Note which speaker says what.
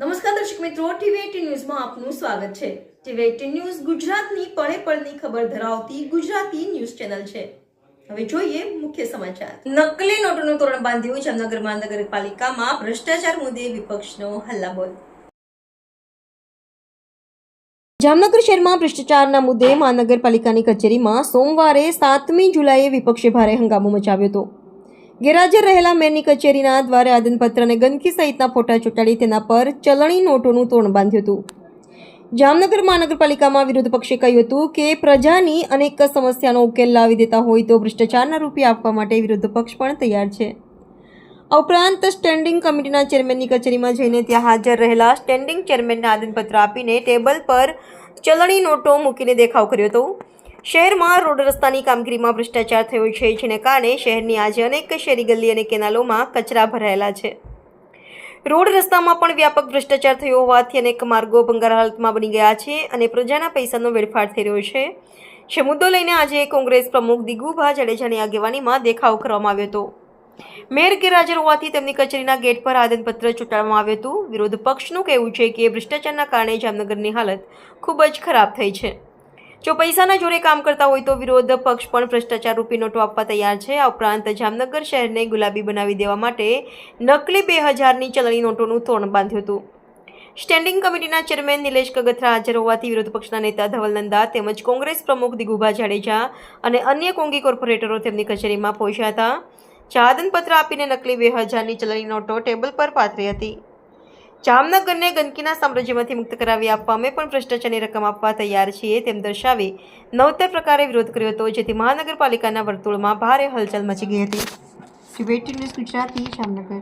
Speaker 1: નમસ્કાર દર્શક મિત્રો ટીવી ન્યૂઝમાં આપનું સ્વાગત છે. ટીવી એટીન ન્યૂઝ ગુજરાતની પળે પળની ખબર ધરાવતી ગુજરાતી ન્યૂઝ ચેનલ છે. હવે જોઈએ મુખ્ય સમાચાર. નકલી નોટોનું તોરણ બાંધ્યું જામનગર મહાનગરપાલિકામાં ભ્રષ્ટાચાર મુદ્દે વિપક્ષનો હલ્લાબોલ. જામનગર શહેરમાં ભ્રષ્ટાચારના મુદ્દે મહાનગરપાલિકાની કચેરીમાં સોમવારે સાતમી જુલાઈએ વિપક્ષે ભારે હંગામો મચાવ્યો હતો. ગેરહાજર રહેલા મેયરની કચેરીના દ્વારે આદનપત્ર અને ગંદકી સહિતના ફોટા ચોંટાડી તેના પર ચલણી નોટોનું તોરણ બાંધ્યું હતું. જામનગર મહાનગરપાલિકામાં વિરોધ પક્ષે કહ્યું હતું કે પ્રજાની અનેક સમસ્યાનો ઉકેલ લાવી દેતા હોય તો ભ્રષ્ટાચારના રૂપિયા આપવા માટે વિરોધ પક્ષ પણ તૈયાર છે. આ ઉપરાંત સ્ટેન્ડિંગ કમિટીના ચેરમેનની કચેરીમાં જઈને ત્યાં હાજર રહેલા સ્ટેન્ડિંગ ચેરમેનને આદનપત્ર આપીને ટેબલ પર ચલણી નોટો મૂકીને દેખાવ કર્યો હતો. શહેરમાં રોડ રસ્તાની કામગીરીમાં ભ્રષ્ટાચાર થયો છે. જેને કારણે શહેરની આજે અનેક શેરી, ગલી અને કેનાલોમાં કચરા ભરાયેલા છે. રોડ રસ્તામાં પણ વ્યાપક ભ્રષ્ટાચાર થયો હોવાથી અનેક માર્ગો ભંગાર હાલતમાં બની ગયા છે અને પ્રજાના પૈસાનો વેડફાટ થઈ રહ્યો છે. જે મુદ્દો લઈને આજે કોંગ્રેસ પ્રમુખ દિગુભા જાડેજાની આગેવાનીમાં દેખાવ કરવામાં આવ્યો હતો. મેયર ગેરહાજર હોવાથી તેમની કચેરીના ગેટ પર આદનપત્ર ચૂંટાડવામાં આવ્યું હતું. વિરોધ પક્ષનું કહેવું છે કે ભ્રષ્ટાચારના કારણે જામનગરની હાલત ખૂબ જ ખરાબ થઈ છે. જો પૈસાના જોરે કામ કરતા હોય તો વિરોધ પક્ષ પણ ભ્રષ્ટાચાર રૂપી નોટો આપવા તૈયાર છે. આ ઉપરાંત જામનગર શહેરને ગુલાબી બનાવી દેવા માટે નકલી બે હજારની ચલણી નોટોનું તોરણ બાંધ્યું હતું. સ્ટેન્ડિંગ કમિટીના ચેરમેન નિલેશ કગથરા હાજર હોવાથી વિરોધ પક્ષના નેતા ધવલ નંદા તેમજ કોંગ્રેસ પ્રમુખ દિગુભા જાડેજા અને અન્ય કોંગી કોર્પોરેટરો તેમની કચેરીમાં પહોંચ્યા હતા. ચાદનપત્ર આપીને નકલી બે હજારની ચલણી નોટો ટેબલ પર પાથરી હતી. જામનગરને ગંદકીના સામ્રાજ્યમાંથી મુક્ત કરાવી આપવા અમે પણ ભ્રષ્ટાચારની રકમ આપવા તૈયાર છીએ તેમ દર્શાવી નવતર પ્રકારે વિરોધ કર્યો હતો, જેથી મહાનગરપાલિકાના વર્તુળમાં ભારે હલચલ મચી ગઈ હતી. ન્યૂઝ ગુજરાતી, જામનગર.